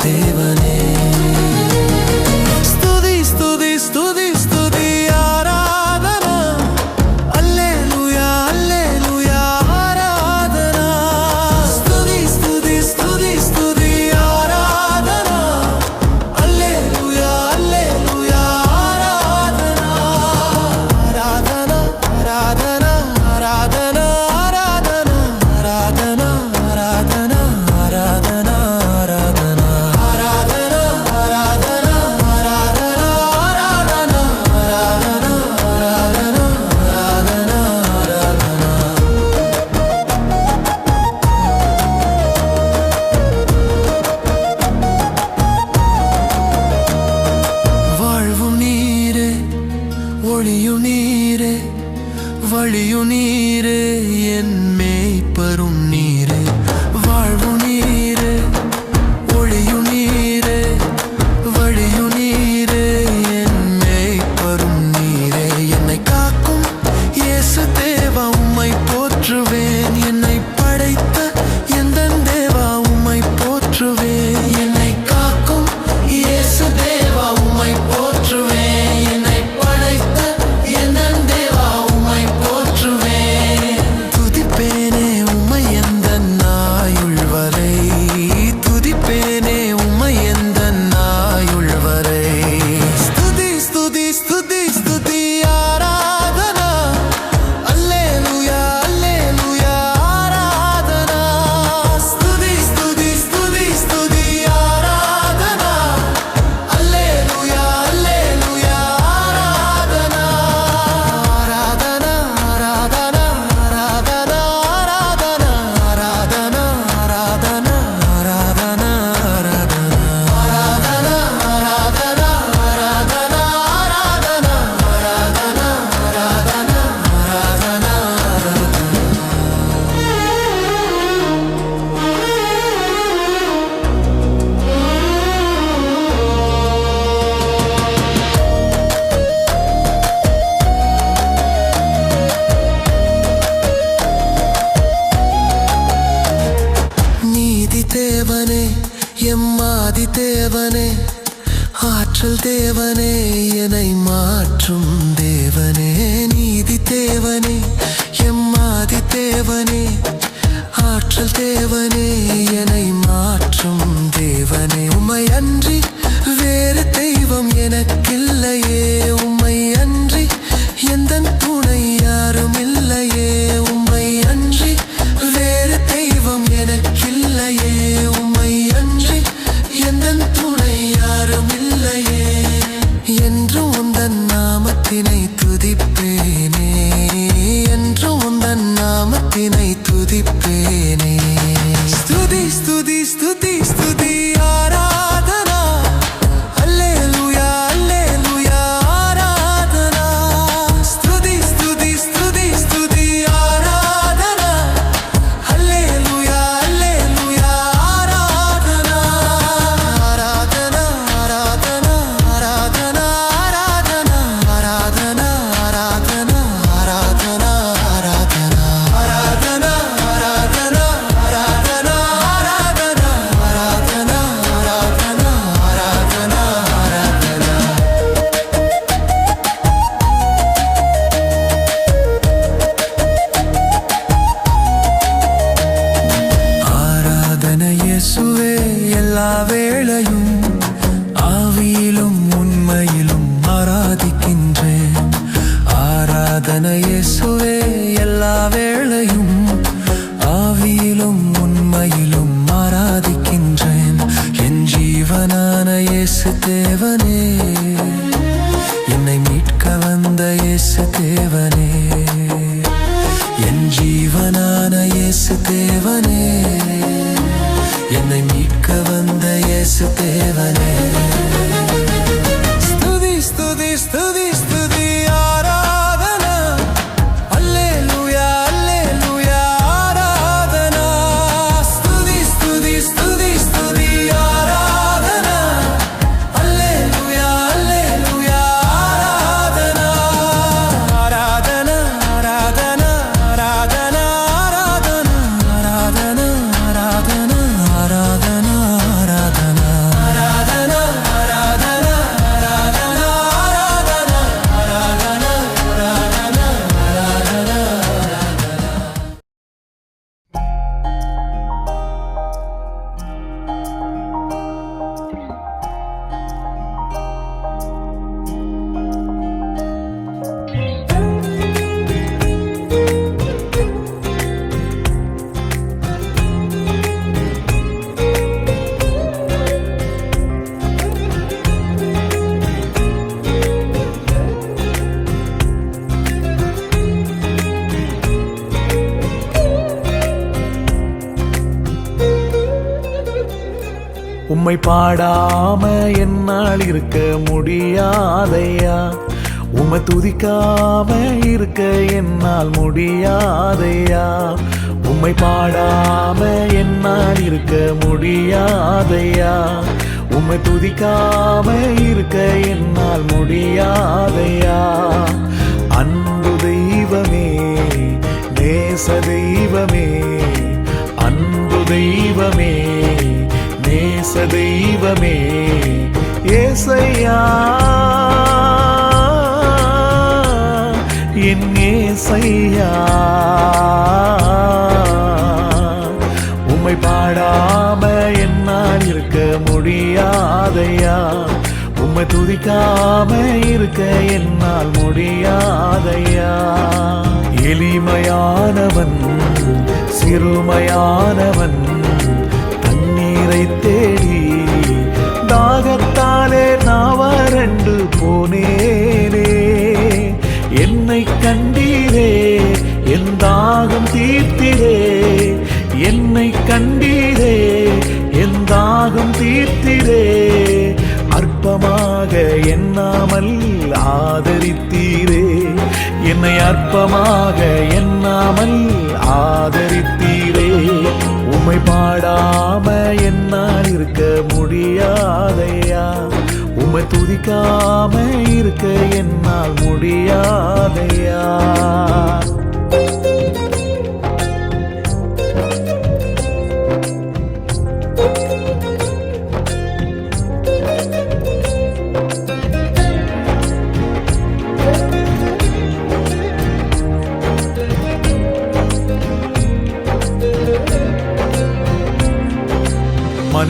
poteva உம்மை பாடாம என்னால் இருக்க முடியாதையா? உம்மை துதிக்காம இருக்க என்னால் முடியாதையா? உம்மை பாடாம என்னால் இருக்க முடியாதையா? உம்மை துதிக்காம இருக்க என்னால் முடியாதையா? அன்பு தெய்வமே நேச தெய்வமே அன்பு தெய்வமே நேச தெய்வமே ஏசையா. என் ஏசையா. உம்மை பாடாம என்னால் இருக்க முடியாதையா. உம்மை துதிக்காம இருக்க என்னால் முடியாதையா. எளிமையானவன் சிறுமையானவன் உன்னை தேடி தாகத்தாலே நாவரண்டு போனேனே. என்னை கண்டீரே என் தாகம் தீர்த்திரே. என்னை கண்டீரே என் தாகம் தீர்த்திரே. அற்பமாக எண்ணாமல் ஆதரித்தீரே. என்னை அற்பமாக எண்ணாமல் ஆதரி இருக்க முடியாதையா? உமை துதிக்காம இருக்க என்னால் முடியாதையா?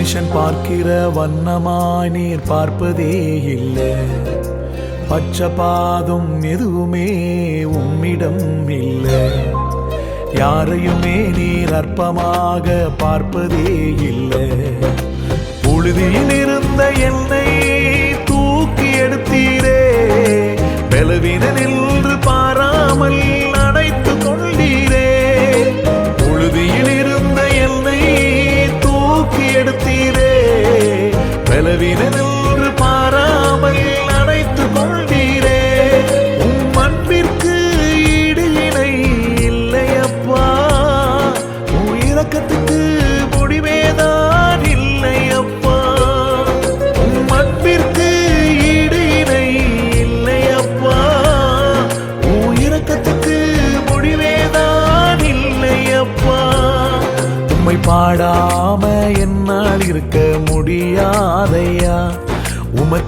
மனுஷன் பார்க்கிற வண்ணமாய் நீர் பார்ப்பதே இல்லை. பச்சபாதம் எதுவுமே உம்மிடம் இல்லை. யாரையுமே நீர் அற்பமாக பார்ப்பதே இல்லை. புழுதியில் இருந்த என்னை தூக்கி எடுத்தீரே. பெலவின நின்று பாராமல் அடைத்து கொண்டீரே. புழுதியில் இருந்த என்னை பலவீன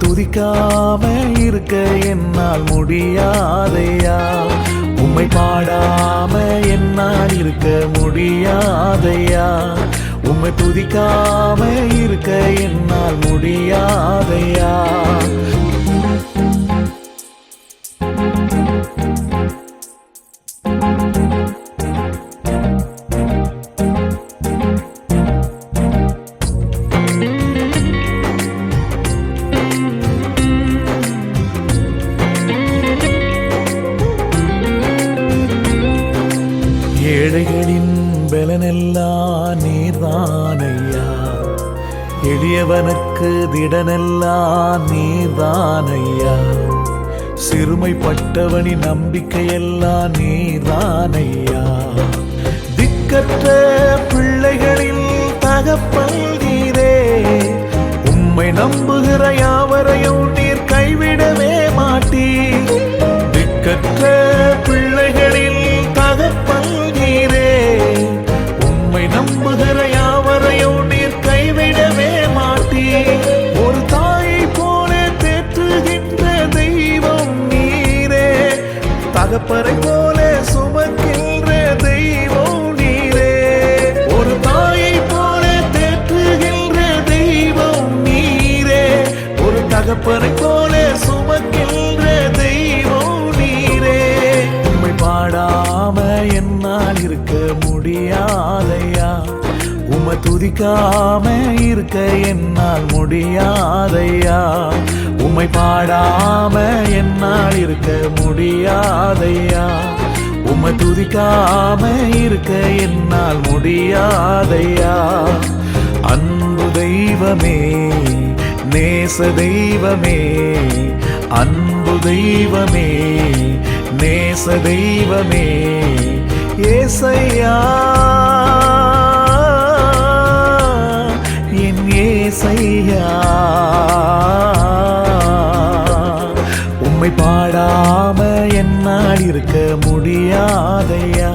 துதிக்காம இருக்க என்னால் முடியாதையா? உம்மை பாடாம என்னால் இருக்க முடியாதையா? உம்மை துதிக்காம இருக்க என்னால் முடியா நம்பிக்கையெல்லாம் நீதானையா திக்கற்ற பிள்ளைகளின் தகப்பல் உம்மை நம்புகிற யாவரையும் நீர் கைவிடவே மாட்டீர். துதிக்காம இருக்க என்னால் முடியாதையா? உம்மை பாடாம என்னால் இருக்க முடியாதையா? உம்மை துதிக்காம இருக்க என்னால் முடியாதையா? அன்பு தெய்வமே நேச தெய்வமே அன்பு தெய்வமே நேச தெய்வமே ஏசையா. ஏசையா உம்மை பாடாம என்னால் இருக்க முடியாதையா?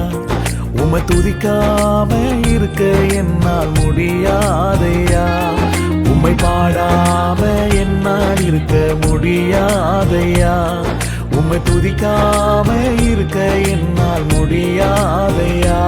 உம்மை துதிக்காம இருக்க என்னால் முடியாதையா? உம்மை பாடாம என்னால் இருக்க முடியாதையா? உம்மை துதிக்காம இருக்க என்னால் முடியாதையா?